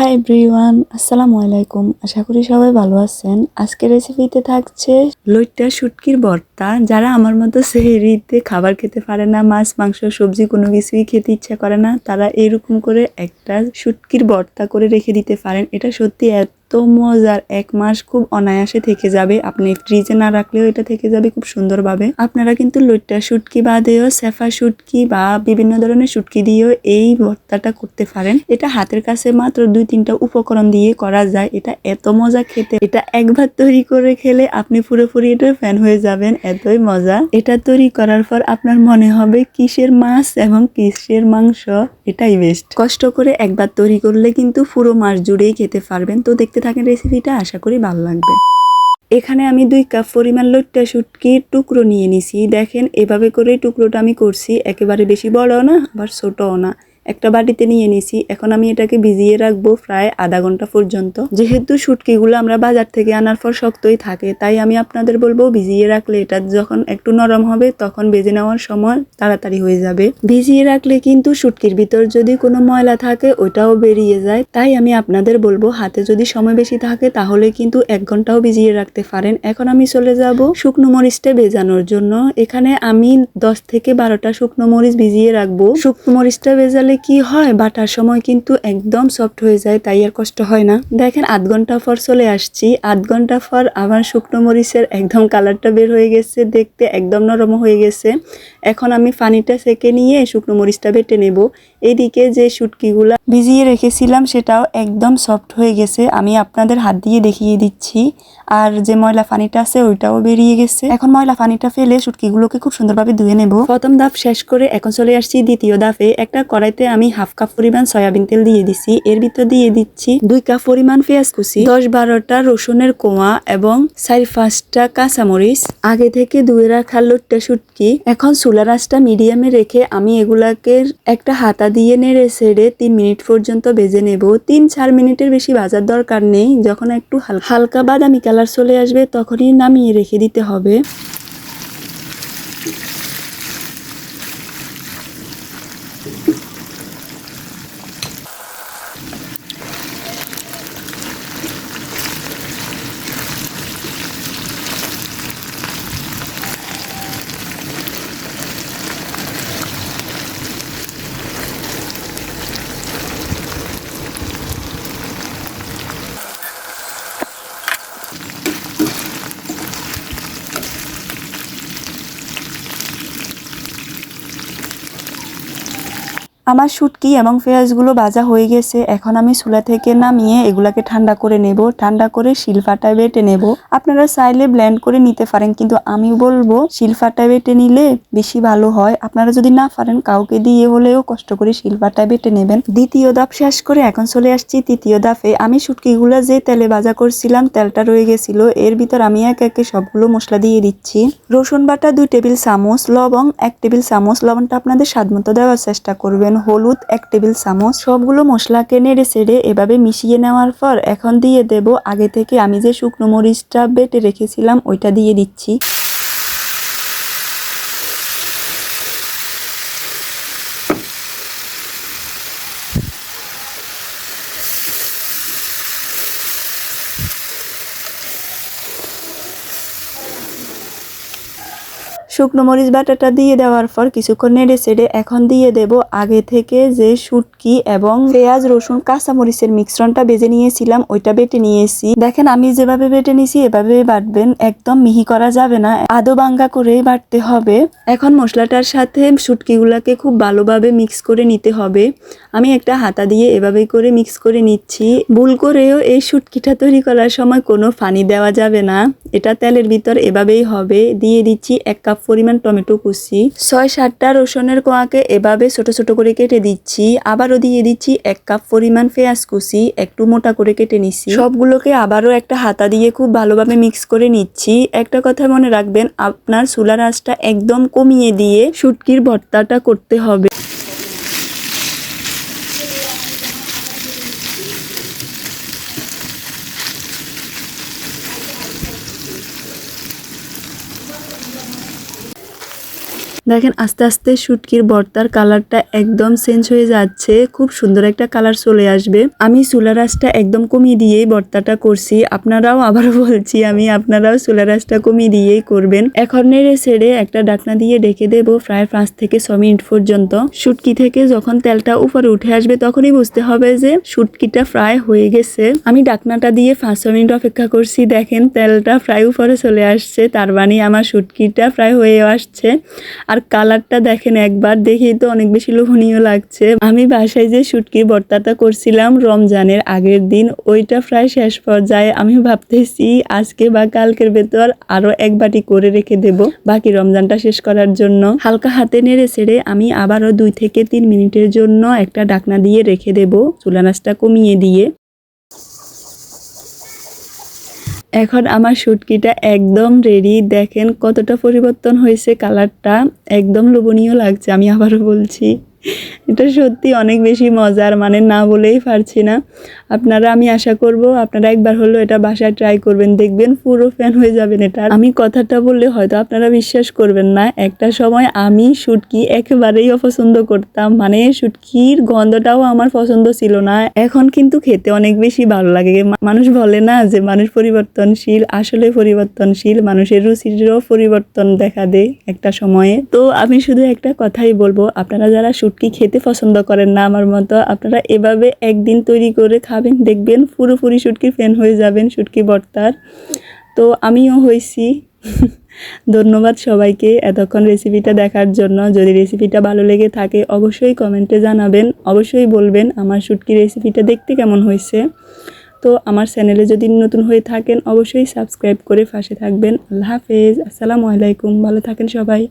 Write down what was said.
Hi everyone আসসালামু আলাইকুম। আশা করি সবাই ভালো আছেন। আজকে রেসিপিতে থাকছে লইট্টা শুটকির ভর্তা। যারা আমার মতো সেহেরিতে খাবার খেতে পারে না, মাছ, মাংস, সবজি, কোনো কিছুই খেতে ইচ্ছা করে না, তারা এরকম করে একটা শুটকির ভর্তা করে রেখে দিতে পারেন। এটা সত্যি এত মজার, এক মাস খুব অনায়াসে থেকে যাবে। আপনি ফ্রিজে না রাখলেও এটা থেকে যাবে খুব সুন্দরভাবে। আপনারা কিন্তু লইট্টা শুটকি বাদেও সেফা শুটকি বা বিভিন্ন ধরনের শুটকি দিয়েও এই ভর্তাটা করতে পারেন। এটা হাতের কাছে মাত্র দুই তিনটা উপকরণ দিয়ে করা যায়। এটা এত মজা খেতে। এটা একবার তৈরি করে খেলে আপনি পুরোপুরি এটার ফ্যান হয়ে যাবেন। এতই মজা। এটা তৈরি করার পর আপনার মনে হবে কিসের মাছ এবং কিসের মাংস। এটাই বেস্ট কষ্ট করে একবার তৈরি করলে কিন্তু পুরো মাস জুড়েই খেতে পারবেন। তো দেখতে থাকেন রেসিপিটা আশা করি ভালো লাগবে। এখানে আমি দুই কাপ পরিমাণ লোট্টা শুটকির টুকরো নিয়ে নিছি। দেখেন, এভাবে করে টুকরোটা আমি করছি। একেবারে বেশি বড়ও না, আবার ছোটও না। একটা বাটিতে নিয়ে নিছি। এখন আমি এটাকে ভিজিয়ে রাখব প্রায় আধা ঘণ্টা পর্যন্ত। যেহেতু শুটকিগুলো আমরা বাজার থেকে আনার পর শক্তই থাকে, তাই আমি আপনাদের বলব ভিজিয়ে রাখলে এটা যখন একটু নরম হবে তখন বেজে নেওয়ার সময় তাড়াতাড়ি হয়ে যাবে। ভিজিয়ে রাখলে কিন্তু শুটকির ভিতর যদি কোনো ময়লা থাকে ওটাও বেরিয়ে যায়। তাই আমি আপনাদের বলব হাতে যদি সময় বেশি থাকে তাহলে কিন্তু এক ঘন্টাও ভিজিয়ে রাখতে পারেন। এখন আমি চলে যাব শুকনো মরিচটা ভেজানোর জন্য। এখানে আমি দশ থেকে বারোটা শুকনো মরিচ ভিজিয়ে রাখব। শুকনো মরিচটা ভেজালে কি হয়? বাটার সময় কিন্তু একদম সফট হয়ে যায়, তাই আর কষ্ট হয় না। দেখেন, আধ ঘণ্টা পর চলে আসছি। আধ ঘণ্টা পর আবার শুকনো মরিচের একদম কালারটা বের হয়ে গেছে, দেখতে একদম নরম হয়ে গেছে। এখন আমি পানিটা সেকে নিয়ে শুকনো মরিচটা বেটে নেব। এদিকে যে শুটকিগুলা ভিজিয়ে রেখেছিলাম, সেটাও একদম সফট হয়ে গেছে। আমি আপনাদের হাত দিয়ে দেখিয়ে দিচ্ছি। আর যে ময়লা পানিটা আছে, ওইটাও বেরিয়ে গেছে। এখন ময়লা পানিটা ফেলে শুটকিগুলোকে খুব সুন্দরভাবে ধুয়ে নেব। প্রথম ধাপ শেষ করে এখন চলে আসছি দ্বিতীয় ধাপে। একটা কড়াইতে আমি হাফ কাপ পরিমাণ সয়াবিন তেল দিয়ে দিছি। এর ভিতর দিয়ে দিচ্ছি দুই কাপ পরিমাণ পেঁয়াজ কুচি, দশ বারোটা রসুনের কোয়া এবং চার পাঁচটা কাঁচামরিচ। আগে থেকে ধুয়ে রাখা লোট্টা শুটকি। এখন চুলার আঁচটা মিডিয়ামে রেখে আমি এগুলাকে একটা হাতা দিয়ে নেড়ে ছেড়ে তিন মিনিট পর্যন্ত বেজে নেব। তিন চার মিনিটের বেশি ভাজার দরকার নেই। যখন একটু হালকা বাদামি কালার চলে আসবে, তখনই নামিয়ে রেখে দিতে হবে। আমার শুটকি এবং পেঁয়াজগুলো ভাজা হয়ে গেছে। এখন আমি চুলা থেকে নামিয়ে এগুলাকে ঠান্ডা করে নেব। ঠান্ডা করে শিলফাটায় বেটে নেব। আপনারা চাইলে ব্লেন্ড করে নিতে পারেন, কিন্তু আমি বলব শিলফাটায় বেটে নিলে বেশি ভালো হয়। আপনারা যদি না পারেন, কাউকে দিয়ে হলেও কষ্ট করে শিলফাটায় বেটে নেবেন। দ্বিতীয় ধাপ শেষ করে এখন চলে আসছি তৃতীয় ধাপে। আমি শুটকিগুলো যে তেলে ভাজা করছিলাম, তেলটা রয়ে গেছিল। এর ভিতর আমি এক একে সবগুলো মশলা দিয়ে দিচ্ছি। রসুন বাটা দুই টেবিল চামচ লবং এক টেবিল চামচ। লবণটা আপনাদের স্বাদ মতো দেওয়ার চেষ্টা করবেন। হলুদ, এক টেবিল চামচ। সবগুলো মশলাকে নেড়ে সেড়ে এভাবে মিশিয়ে নেওয়ার পর এখন দিয়ে দেব আগে থেকে আমি যে শুকনো মরিচটা বেটে রেখেছিলাম, ওইটা দিয়ে দিচ্ছি। শুকনো মরিচ বাটাটা দিয়ে দেওয়ার পর কিছুক্ষণ নেড়ে সেড়ে এখন দিয়ে দেব আগে থেকে যে শুটকি এবং পেঁয়াজ, রসুন কাঁচা মরিচের মিশ্রণটা বেজে নিয়েছিলাম, ওইটা বেটে নিয়েছি। দেখেন, আমি যেভাবে বেটে নিয়েছি এভাবে বাটবেন, একদম মিহি করা যাবে না। আদো বাঙ্গা করেই বাটতে হবে। এখন মশলাটার সাথে শুটকিগুলাকে খুব ভালোভাবে মিক্স করে নিতে হবে। আমি একটা হাতা দিয়ে এভাবে করে মিক্স করে নিচ্ছি। ভুল করেও এই শুটকিটা তৈরি করার সময় কোনো ফানি দেওয়া যাবে না। এটা তেলের ভিতর এভাবেই হবে। দিয়ে দিচ্ছি এক কাপ পরিমাণ টমেটো কুচি। ছয় সাতটা রসুনের কোয়াকে এভাবে ছোট ছোট করে কেটে দিচ্ছি। আবারও দিয়ে দিচ্ছি এক কাপ পরিমাণ পেঁয়াজ কুচি। একটু মোটা করে কেটে নিচ্ছি। সবগুলোকে আবারও একটা হাতা দিয়ে খুব ভালোভাবে মিক্স করে নিচ্ছি। একটা কথা মনে রাখবেন, আপনার চুলার আঁচটা একদম কমিয়ে দিয়ে শুটকির ভর্তাটা করতে হবে। দেখেন আস্তে আস্তে শুটকির বর্তার কালারটা একদম চেঞ্জ হয়ে যাচ্ছে, খুব সুন্দর একটা কালার চলে আসবে। আমি চুলা রাসটা একদম কমিয়ে দিয়েই বর্তাটা করছি, আপনারাও আবার বলছি আমি আপনারাও চুলারাসটা কমিয়ে দিয়েই করবেন। এখন নেড়ে ছেড়ে একটা ডাকনা দিয়ে ডেকে দেব প্রায় পাঁচ থেকে ছ মিনিট পর্যন্ত। শুটকি থেকে যখন তেলটা উপরে উঠে আসবে তখনই বুঝতে হবে যে শুটকিটা ফ্রাই হয়ে গেছে। আমি ডাকনাটা দিয়ে পাঁচ ছ মিনিট অপেক্ষা করছি, দেখেন তেলটা ফ্রাই উপরে চলে আসছে, তার মানে আমার শুটকিটা ফ্রাই হয়ে আসছে। আর কালারটা দেখেন একবার, দেখেই তো অনেক বেশি লোভনীয় লাগছে। আমি বাসায় যে শুটকির ভর্তাটা করছিলাম রমজানের আগের দিন, ওইটা প্রায় শেষ পর্যায়ে আমি ভাবতেছি আজকে বা কালকের ভেতর আরও এক বাটি করে রেখে দেব, বাকি রমজানটা শেষ করার জন্য। হালকা হাতে নেড়ে ছেড়ে আমি আবারও দুই থেকে তিন মিনিটের জন্য একটা ডাকনা দিয়ে রেখে দেব চুলা নাচটা কমিয়ে দিয়ে। এখন আমার শুটকিটা একদম রেডি দেখেন কতটা পরিবর্তন হয়েছে কালারটা একদম লোভনীয় লাগছে, আমি আবারও বলছি। এটা সত্যি অনেক বেশি মজার মানে না বলেই পারছি না। আপনারা, আমি আশা করব আপনারা একবার হলো এটা বাসায় ট্রাই করবেন, দেখবেন পুরো ফ্যান হয়ে যাবেন এটা। আমি কথাটা বললে হয়তো আপনারা বিশ্বাস করবেন না, একটা সময় আমি শুটকি একেবারেই অপছন্দ করতাম মানে শুটকির গন্ধটাও আমার পছন্দ ছিল না। এখন কিন্তু খেতে অনেক বেশি ভালো লাগে। মানুষ বলে না যে মানুষ পরিবর্তনশীল, আসলে পরিবর্তনশীল, মানুষের রুচিরও পরিবর্তন দেখা দেয় একটা সময়ে। তো আমি শুধু একটা কথাই বলব, আপনারা যারা শুটকি খেতে পছন্দ করেন না আমার মতো? আপনারা এভাবে একদিন তৈরি করে খাবেন, দেখবেন পুরোপুরি শুটকির ফ্যান হয়ে যাবেন, শুটকি ভর্তার তো আমিও হয়েছি ধন্যবাদ সবাইকে এতক্ষণ রেসিপিটা দেখার জন্য। যদি রেসিপিটা ভালো লেগে থাকে, অবশ্যই কমেন্টে জানাবেন। অবশ্যই বলবেন আমার শুটকি রেসিপিটা দেখতে কেমন হয়েছে। তো আমার চ্যানেলে যদি নতুন হয়ে থাকেন, অবশ্যই সাবস্ক্রাইব করে পাশে থাকবেন। আল্লাহ হাফেজ। আসসালামু আলাইকুম। ভালো থাকেন সবাই।